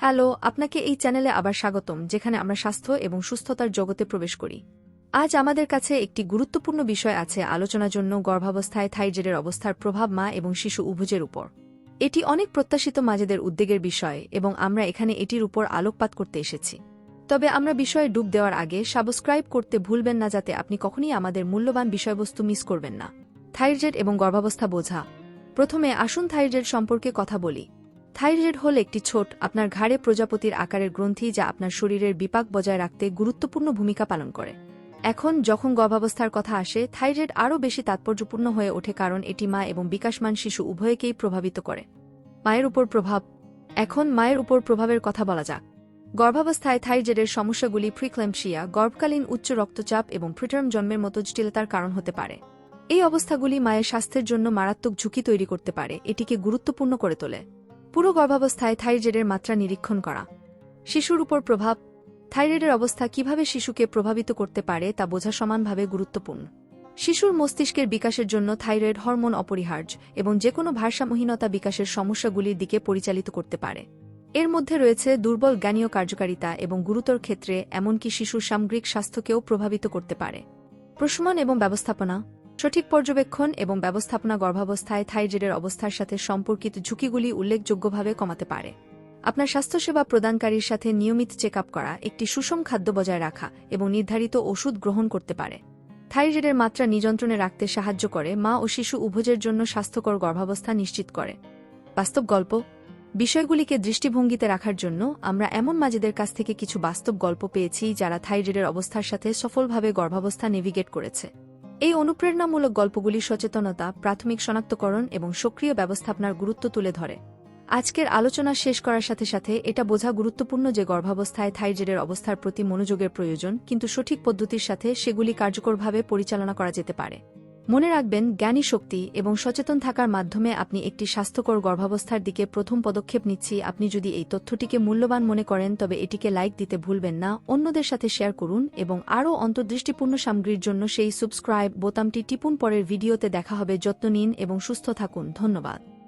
Hello, আপনাকে এই চ্যানেলে আবার স্বাগতম, যেখানে আমরা স্বাস্থ্য এবং সুস্থতার জগতে প্রবেশ করি। আজ আমাদের কাছে একটি গুরুত্বপূর্ণ বিষয় আছে আলোচনার জন্য গর্ভাবস্থায় থাইরয়েডের অবস্থার প্রভাব মা এবং শিশু উভুজের উপর। এটি অনেক প্রত্যাশিত মাঝেদের উদ্বেগের বিষয় এবং আমরা এখানে এটির উপর আলোকপাত করতে এসেছি। তবে আমরা বিষয়ে ডুব দেওয়ার আগে সাবস্ক্রাইব করতে ভুলবেন না যাতে আপনি কখনই আমাদের মূল্যবান বিষয়বস্তু মিস করবেন না। থাইরয়েড এবং গর্ভাবস্থা বোঝা। প্রথমে আসুন থাইরয়েড সম্পর্কে কথা বলি। থাইরয়েড হল একটি ছোট, আপনার ঘাড়ে প্রজাপতির আকারের গ্রন্থি যা আপনার শরীরের বিপাক বজায় রাখতে গুরুত্বপূর্ণ ভূমিকা পালন করে। এখন, যখন গর্ভাবস্থার কথা আসে, থাইরয়েড আরও বেশি তাৎপর্যপূর্ণ হয়ে ওঠে কারণ এটি মা এবং বিকাশমান শিশু উভয়কেই প্রভাবিত করে। মায়ের উপর প্রভাব। এখন, মায়ের উপর প্রভাবের কথা বলা যাক। গর্ভাবস্থায় থাইরয়েডের সমস্যাগুলি প্রিক্লেমশিয়া গর্ভকালীন উচ্চ রক্তচাপ এবং প্রিটার্ম জন্মের মতো জটিলতার কারণ হতে পারে। এই অবস্থাগুলি মায়ের স্বাস্থ্যের জন্য মারাত্মক ঝুঁকি তৈরি করতে পারে, এটিকে গুরুত্বপূর্ণ করে তোলে। পুরো গর্ভাবস্থায় থাইরয়েডের মাত্রা নিরীক্ষণ করা। শিশুর উপর প্রভাব, থাইরয়েডের অবস্থা কীভাবে শিশুকে প্রভাবিত করতে পারে তা বোঝা সমানভাবে গুরুত্বপূর্ণ। শিশুর মস্তিষ্কের বিকাশের জন্য থাইরয়েড হরমোন অপরিহার্য এবং যে কোনো ভারসাম্যহীনতা বিকাশের সমস্যাগুলির দিকে পরিচালিত করতে পারে। এর মধ্যে রয়েছে দুর্বল জ্ঞানীয় কার্যকারিতা এবং গুরুতর ক্ষেত্রে এমনকি শিশুর সামগ্রিক স্বাস্থ্যকেও প্রভাবিত করতে পারে। প্রশমন এবং ব্যবস্থাপনা সঠিক পর্যবেক্ষণ এবং ব্যবস্থাপনা গর্ভাবস্থায় থাইরয়েডের অবস্থার সাথে সম্পর্কিত ঝুঁকিগুলি উল্লেখযোগ্যভাবে কমাতে পারে। আপনার স্বাস্থ্যসেবা প্রদানকারীর সাথে নিয়মিত চেক করা, একটি সুষম খাদ্য বজায় রাখা এবং নির্ধারিত ওষুধ গ্রহণ করতে পারে। থাইরয়েডের মাত্রা নিযন্ত্রণে রাখতে সাহায্য করে, মা ও শিশু উভয়ের জন্য স্বাস্থ্যকর গর্ভাবস্থা নিশ্চিত করে। বাস্তব গল্প, বিষয়গুলিকে দৃষ্টিভঙ্গিতে রাখার জন্য আমরা এমন মাঝেদের কাছ থেকে কিছু বাস্তব গল্প পেয়েছি যারা থাইরয়েডের অবস্থার সাথে সফলভাবে গর্ভাবস্থা নেভিগেট করেছে। এই অনুপ্রেরণামূলক গল্পগুলি সচেতনতা, প্রাথমিক শনাক্তকরণ এবং সক্রিয় ব্যবস্থাপনার গুরুত্ব তুলে ধরে। আজকের আলোচনা শেষ করার সাথে সাথে এটা বোঝা গুরুত্বপূর্ণ যে গর্ভাবস্থায় থাইজেডের অবস্থার প্রতি মনোযোগের প্রয়োজন, কিন্তু সঠিক পদ্ধতির সাথে সেগুলি কার্যকরভাবে পরিচালনা করা যেতে পারে। মনে রাখবেন, জ্ঞানী শক্তি এবং সচেতন থাকার মাধ্যমে আপনি একটি স্বাস্থ্যকর গর্ভাবস্থার দিকে প্রথম পদক্ষেপ নিচ্ছি। আপনি যদি এই তথ্যটিকে মূল্যবান মনে করেন, তবে এটিকে লাইক দিতে ভুলবেন না। অন্যদের সাথে শেয়ার করুন এবং আরও অন্তর্দৃষ্টিপূর্ণ সামগ্রীর জন্য সেই সাবস্ক্রাইব বোতামটি টিপুন। পরের ভিডিওতে দেখা হবে। যত্ন নিন এবং সুস্থ থাকুন। ধন্যবাদ।